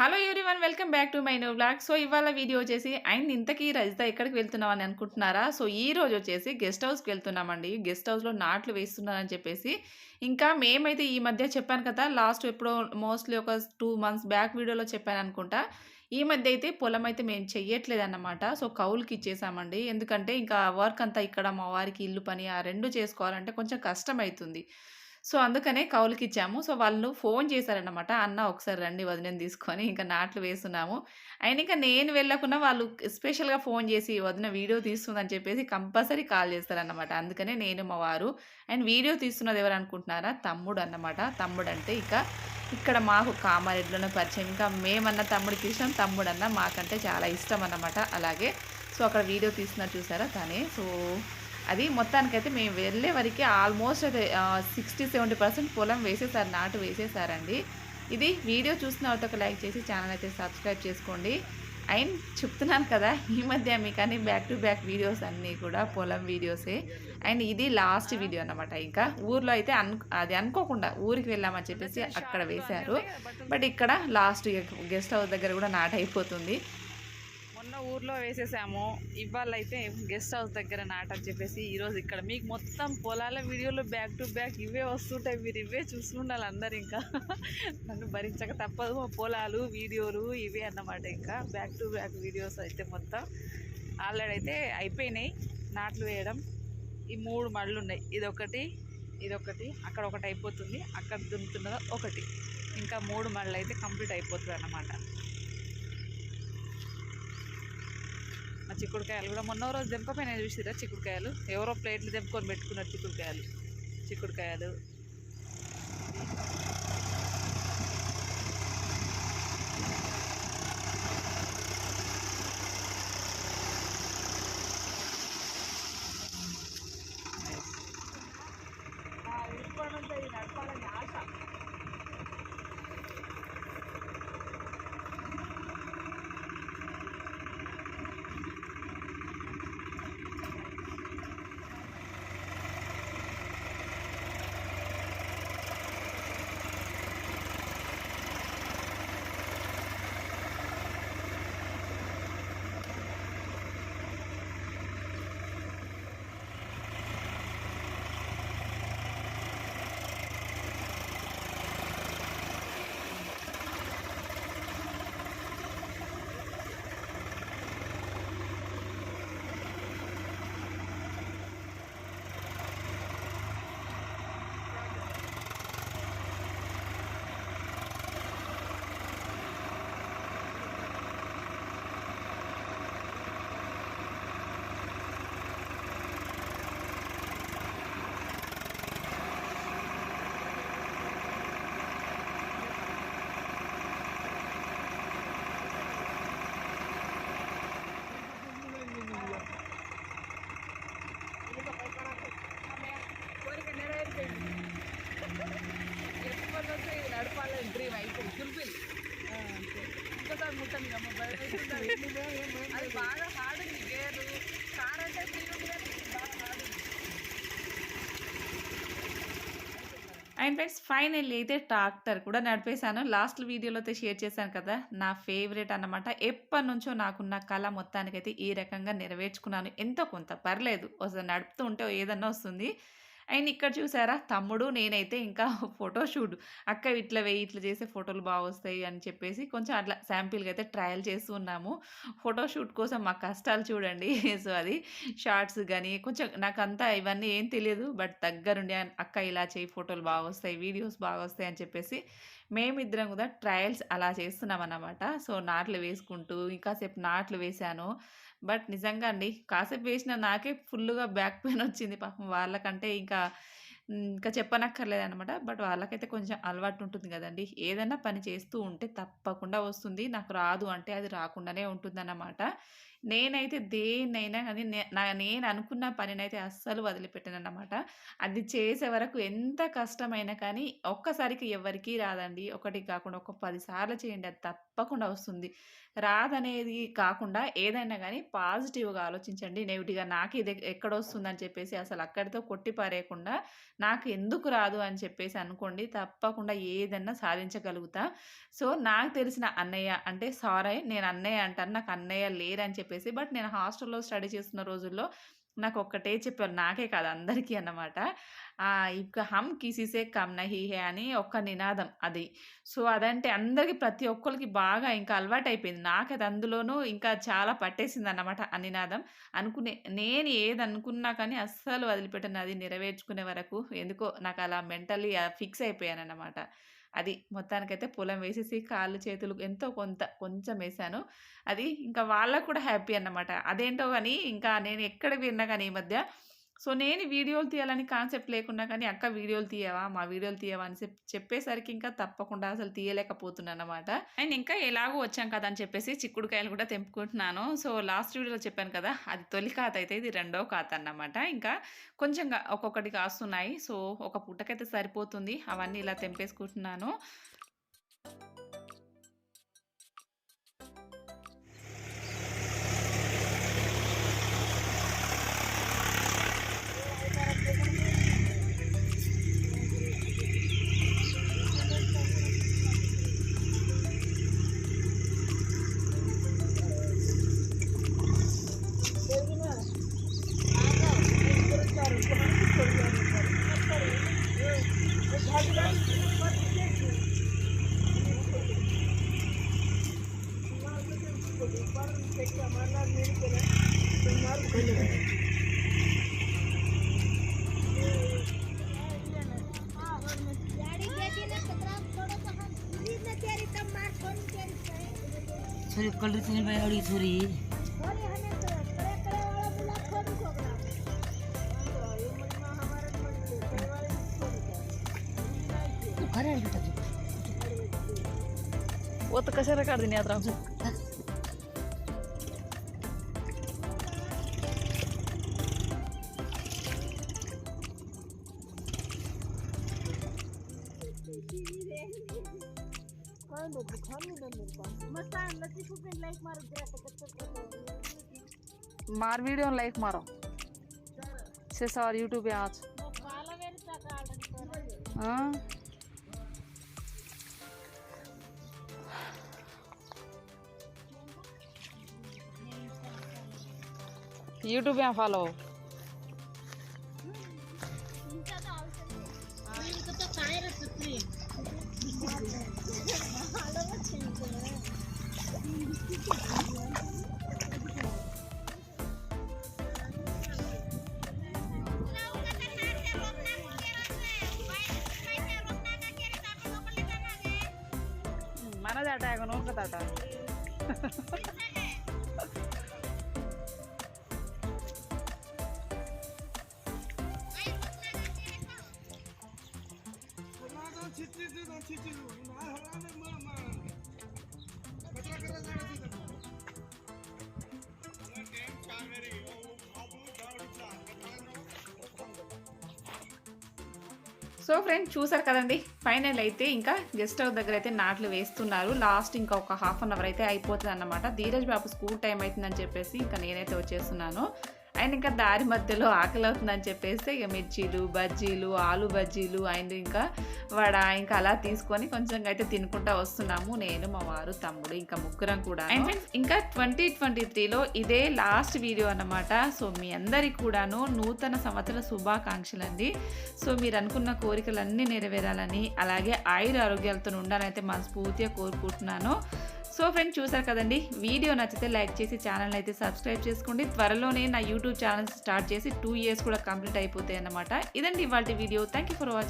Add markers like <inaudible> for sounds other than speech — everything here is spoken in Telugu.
Hello everyone welcome back to my new blog so ఇవాళ వీడియో వచ్చేసి అండ్ ఇంతకీ రజిత ఎక్కడికి వెళ్తున్నాం అని అనుకుంటున్నారా? సో ఈ రోజు వచ్చేసి గెస్ట్ హౌస్కి వెళ్తున్నామండి. గెస్ట్ హౌస్లో నాట్లు వేస్తున్నారని చెప్పేసి ఇంకా మేమైతే ఈ మధ్య చెప్పాను కదా లాస్ట్ ఎప్పుడో మోస్ట్లీ ఒక టూ మంత్స్ బ్యాక్ వీడియోలో చెప్పాను అనుకుంటా. ఈ మధ్య అయితే పొలం అయితే మేము చెయ్యట్లేదన్నమాట. సో కౌలుకి ఇచ్చేసామండి. ఎందుకంటే ఇంకా వర్క్ అంతా ఇక్కడ మా వారికి ఇల్లు పని ఆ రెండు చేసుకోవాలంటే కొంచెం కష్టం అవుతుంది. సో అందుకనే కౌలుకి ఇచ్చాము సో వాళ్ళు ఫోన్ చేశారనమాట అన్న ఒకసారి రండి వదినని తీసుకొని ఇంకా నాట్లు వేస్తున్నాము. అయినా ఇంకా నేను వెళ్ళకుండా వాళ్ళు స్పెషల్గా ఫోన్ చేసి వదిన వీడియో తీస్తుందని చెప్పేసి కంపల్సరీ కాల్ చేస్తారన్నమాట. అందుకనే నేను మా వారు అండ్ వీడియో తీస్తున్నది ఎవరు అనుకుంటున్నారా? తమ్ముడు అన్నమాట. తమ్ముడు అంటే ఇక ఇక్కడ మాకు కామారెడ్డిలోనే పరిచయం. ఇంకా మేమన్న తమ్ముడికి ఇష్టం తమ్ముడన్నా మాకంటే చాలా ఇష్టం అన్నమాట. అలాగే సో అక్కడ వీడియో తీస్తున్నారు చూసారా తనే. సో అది మొత్తానికైతే మేము వెళ్ళే వరకు ఆల్మోస్ట్ అయితే సిక్స్టీ సెవెంటీ పర్సెంట్ పొలం వేసేసారు నాటు వేసేసారండి. ఇది వీడియో చూసిన వాళ్ళతో ఒక లైక్ చేసి ఛానల్ అయితే సబ్స్క్రైబ్ చేసుకోండి. అండ్ చెప్తున్నాను కదా ఈ మధ్య మీకు అన్ని బ్యాక్ టు బ్యాక్ వీడియోస్ అన్నీ కూడా పొలం వీడియోసే అండ్ ఇది లాస్ట్ వీడియో అన్నమాట ఇంకా. ఊర్లో అయితే అను అది అనుకోకుండా ఊరికి వెళ్ళామని చెప్పేసి అక్కడ వేశారు. బట్ ఇక్కడ లాస్ట్ గెస్ట్ హౌస్ దగ్గర కూడా నాట్ అయిపోతుంది. ఊర్లో వేసేసాము. ఇవాళ అయితే గెస్ట్ హౌస్ దగ్గర నాటని చెప్పేసి ఈరోజు ఇక్కడ మీకు మొత్తం పొలాల వీడియోలు బ్యాక్ టు బ్యాక్ ఇవే వస్తుంటాయి. మీరు ఇవే చూస్తుండాలి అందరు ఇంకా. నన్ను భరించక తప్పదు మా పొలాలు వీడియోలు ఇవే అన్నమాట ఇంకా. బ్యాక్ టు బ్యాక్ వీడియోస్ అయితే మొత్తం ఆల్రెడీ అయితే అయిపోయినాయి. నాట్లు వేయడం. ఈ మూడు మళ్ళు ఉన్నాయి. ఇదొకటి ఇదొకటి అక్కడ ఒకటి అయిపోతుంది. అక్కడ దున్నుతున్నది ఒకటి. ఇంకా మూడు మళ్ళీ అయితే కంప్లీట్ అయిపోతుంది అన్నమాట. మా చిక్కుడుకాయలు కూడా. మొన్న రోజు దింపపోయినా చూసిరా చిక్కుడుకాయలు? ఎవరో ప్లేట్లు దింపుకొని పెట్టుకున్నారు చిక్కుడుకాయలు. చిక్కుడుకాయలు. నడపాలి ఎంట్రీ వైపు. నడపాలని ఇంకోసారి ముట్టండి అమ్మ అది బాగా హార్డ్ ఉంది గేరు. కార్ అంటే ఫీల్ ఉంది కానీ బాగా హార్డ్ ఉంది అండ్ ఫ్రెండ్స్ ఫైనల్లీ అయితే ట్రాక్టర్ కూడా నడిపేశాను. లాస్ట్ వీడియోలో అయితే షేర్ చేశాను కదా నా ఫేవరెట్ అనమాట ఎప్పటి నుంచో నాకున్న కళ మొత్తానికైతే ఈ రకంగా నెరవేర్చుకున్నాను. ఎంతో కొంత పర్లేదు ఒకసారి నడుపుతూ ఉంటే ఏదన్నా వస్తుంది. అండ్ ఇక్కడ చూసారా? తమ్ముడు నేనైతే ఇంకా <laughs> ఫోటో షూట్ అక్క ఇట్లా వేయి ఇట్లా చేసే ఫోటోలు బాగా వస్తాయి అని చెప్పేసి కొంచెం అట్లా శాంపిల్గా అయితే ట్రయల్ చేస్తూ ఉన్నాము. ఫోటో షూట్ కోసం మా కష్టాలు చూడండి. <laughs> సో అది షార్ట్స్ కానీ కొంచెం నాకు అంతా ఇవన్నీ ఏం తెలియదు. బట్ దగ్గరుండి అక్క ఇలా చేయి ఫోటోలు బాగా వస్తాయి వీడియోస్ బాగా వస్తాయి అని చెప్పేసి మేమిద్దరం కూడా ట్రయల్స్ అలా చేస్తున్నాం అన్నమాట సో నాట్లు వేసుకుంటూ ఇంకాసేపు నాట్లు వేశాను. బట్ నిజంగా అండి కాసేపు వేసిన నాకే ఫుల్గా బ్యాక్ పెయిన్ వచ్చింది. పాపం వాళ్ళకంటే ఇంకా ఇంకా ఇంకా చెప్పనక్కర్లేదనమాట బట్ వాళ్ళకైతే కొంచెం అలవాటు ఉంటుంది కదండి. ఏదైనా పని చేస్తూ ఉంటే తప్పకుండా వస్తుంది. నాకు రాదు అంటే అది రాకుండానే ఉంటుందన్నమాట. నేనైతే దేన్నైనా కానీ నే నా నేను అనుకున్న పనినైతే అస్సలు వదిలిపెట్టనన్నమాట. అది చేసే వరకు ఎంత కష్టమైనా కానీ ఒక్కసారికి ఎవ్వరికీ రాదండి. ఒకటి కాకుండా ఒక పదిసార్లు చేయండి అది తప్పకుండా వస్తుంది. రాదనేది కాకుండా ఏదైనా కానీ పాజిటివ్‌గా ఆలోచించండి. నెగిటివ్గా నాకు ఇది ఎక్కడ వస్తుందని చెప్పేసి అసలు అక్కడితో కొట్టి పారేయకుండా నాకు ఎందుకు రాదు అని చెప్పేసి అనుకోండి. తప్పకుండా ఏదన్నా సాధించగలుగుతా. సో, నాకు తెలిసిన అన్నయ్య అంటే సారీ నేను అన్నయ్య అంటాను. నాకు అన్నయ్య లేరని చెప్పేసి. బట్ నేను హాస్టల్‌లో స్టడీ చేస్తున్న రోజుల్లో నాకు ఒక్కటే చెప్పారు. నాకే కాదు అందరికీ అన్నమాట. ఆహ్, ఇక హమ్ కిసీసే కమ్ నహీ హే అని ఒక నినాదం అది. సో, అదంటే అందరికి ప్రతి ఒక్కరికి బాగా ఇంకా అలవాటయిపోయింది. నాకది అందులోనూ ఇంకా చాలా పట్టేసింది అన్నమాట ఆ నినాదం. అనుకునే నేను ఏదనుకున్నా కానీ అస్సలు వదిలిపెట్టను అది నెరవేర్చుకునే వరకు. ఎందుకో నాకు మెంటల్లీ మెంటలీ ఫిక్స్ అయిపోయానన్నమాట. అది మొత్తానికైతే పొలం వేసేసి కాళ్ళు, చేతులు ఎంతో కొంత కొంచెం వేసాను అది ఇంకా వాళ్ళకి కూడా హ్యాపీ అన్నమాట. అదేంటో కానీ ఇంకా నేను ఎక్కడ విన్నా కానీ ఈ మధ్య సో, నేను వీడియోలు తీయాలని కాన్సెప్ట్ లేకుండా కానీ అక్క వీడియోలు తీయవా? మా వీడియోలు తీయవా? అని చెప్పేసరికి ఇంకా తప్పకుండా అసలు తీయలేకపోతున్నానన్నమాట. అండ్ ఇంకా ఎలాగో వచ్చాం కదా! అని చెప్పేసి చిక్కుడుకాయలు కూడా తెంపుకుంటున్నాను. సో, లాస్ట్ వీడియోలో చెప్పాను కదా! అది తొలి ఖాత అయితే ఇది రెండో ఖాత అన్నమాట. ఇంకా కొంచెంగా ఒక్కొక్కటి కాస్తున్నాయి. సో, ఒక పూటకైతే సరిపోతుంది. అవన్నీ ఇలా తెంపేసుకుంటున్నాను. ಸುರಿ ಕಳ್ಳಿ ಸುರಿ ಬೈ ಅಡಿ ಸುರಿ ओत कशाला काढते यात्रा Thank you. આવડી છોરી खरं आहे बेटा तू वो तो कशाला काढते नाही आता मार वीडियो लाइक मारो से सर यूट्यूब पे आज हाँ यूट्यूब पे फॉलो 사 다. 나도 지지도 나 지지 도. సో ఫ్రెండ్స్ చూసారు కదండి? ఫైనల్ అయితే ఇంకా గెస్ట్ హౌస్ దగ్గర అయితే నాట్లు వేస్తున్నారు. లాస్ట్ ఇంకా ఒక హాఫ్ అన్ అవర్ అయితే అయిపోతుంది అన్నమాట. ధీరజ్ బాబు స్కూల్ టైం అవుతుందని చెప్పేసి ఇంకా నేనైతే వచ్చేస్తున్నాను. అండ్ ఇంకా దారి మధ్యలో ఆకలి అవుతుందని చెప్పేసి ఇక మిర్చీలు బజ్జీలు ఆలు బజ్జీలు అండ్ ఇంకా వడ ఇంకా అలా తీసుకొని కొంచెం అయితే తినుకుంటా వస్తున్నాము. నేను మా వారు తమ్ముడు ఇంకా ముగ్గురం కూడా అండ్ ఫ్రెండ్స్ ఇంకా ట్వంటీ ట్వంటీ త్రీలో ఇదే లాస్ట్ వీడియో అన్నమాట. సో మీ అందరికి కూడాను నూతన సంవత్సర శుభాకాంక్షలు అండి సో మీరు అనుకున్న కోరికలన్నీ నెరవేరాలని అలాగే ఆయుర ఆరోగ్యాలతో ఉండాలని మనస్ఫూర్తిగా కోరుకుంటున్నాను. సో ఫ్రెండ్స్ చూసారు కదండి? వీడియో నచ్చితే లైక్ చేసి ఛానల్ అయితే సబ్స్క్రైబ్ చేసుకోండి. త్వరలోనే నా యూట్యూబ్ ఛానల్ స్టార్ట్ చేసి టూ ఇయర్స్ కూడా కంప్లీట్ అయిపోతాయి అన్నమాట ఇదండి ఇవాళ video. Thank you for watching